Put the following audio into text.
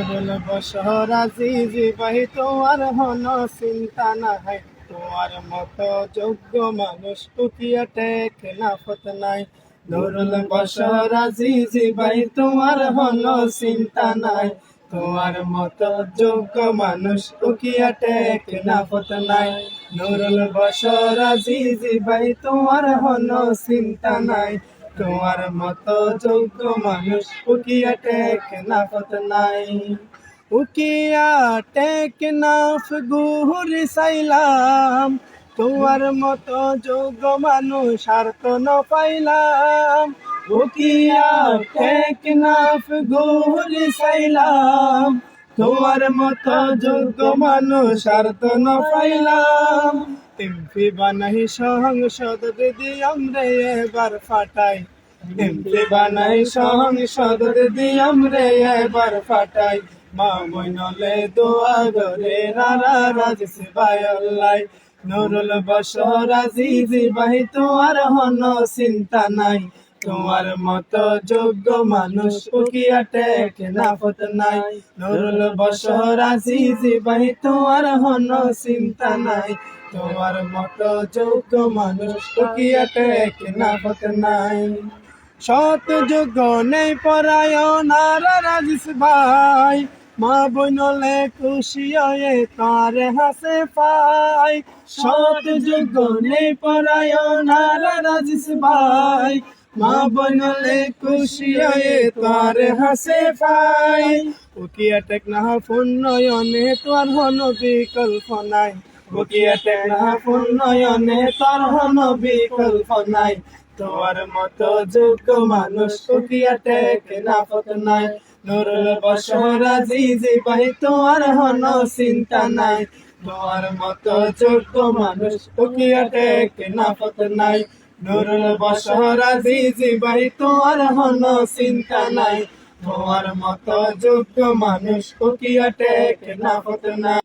নুরুল বসর আজিজি ভাই তোমার হন, চিন্তা নাই। তোমার মতো যোগ্য মানুষ টেক নাফত নাই। নুরুল বসর আজিজি ভাই তোমার হন, চিন্তা নাই। তোমার মতো যোগ্য মানুষ টুকিয়া টেক নাফত নাই। নুরুল বসর আজিজি ভাই তোমার হন, চিন্তা নাই। তোমার মতো যোগ্য মানুষ উকিয়া টেক নাফত নাই। উকিয়া টেক নাফ গুহুরি সাইলাম। তোমার মতো যোগ্য মানুষ আর তো ন পাইলাম। উকিয়া টেক নাফ গুহুরি সাইলাম। তোমার মতো যোগ্য মানুষ আর তো ন পাইলাম। এমপি বানাই সংসদ দিদি আমরা এবার ফাটাই এমপি বানাই সংসদ দিদি আমরা এবার ফাটাই মা মইনলে দোয়া গরে রারা রাজ সিবাই আল্লাহ নুরুল বসর আজিজি ভাই তোমার হন চিন্তা নাই তোমার মতো যোগ্য মানুষ উকিয়া টেক নাফত নাই নুরুল বসর আজিজি ভাই তোমার হন চিন্তা নাই তোমার মতো যোগ্য মানুষ উকিয়া টেক নাফত নাই। সত যোগ্য নেই পরায়ণ, আর রাজিস ভাই। মা বইনলে খুশি হয়ে তার হাসে পাই সত যোগ্য নেই পরায়ণ, আর রাজিস ভাই। মা বইনলে খুশি হয়ে তার হাসে পাই উকিয়া না ফোন নয়নে তোর হন বিকল্প নাই। তোমার যোগ্য মানুষ নাই নুরুল বসর আজিজি ভাই তোমার হন চিন্তা নাই। তোমার মতো যোগ্য মানুষ উকিয়া টেক নাফত নাই নুরুল বসর আজিজি ভাই তোমার হন চিন্তা নাই তোমার মতো যোগ্য মানুষ টেক নাই।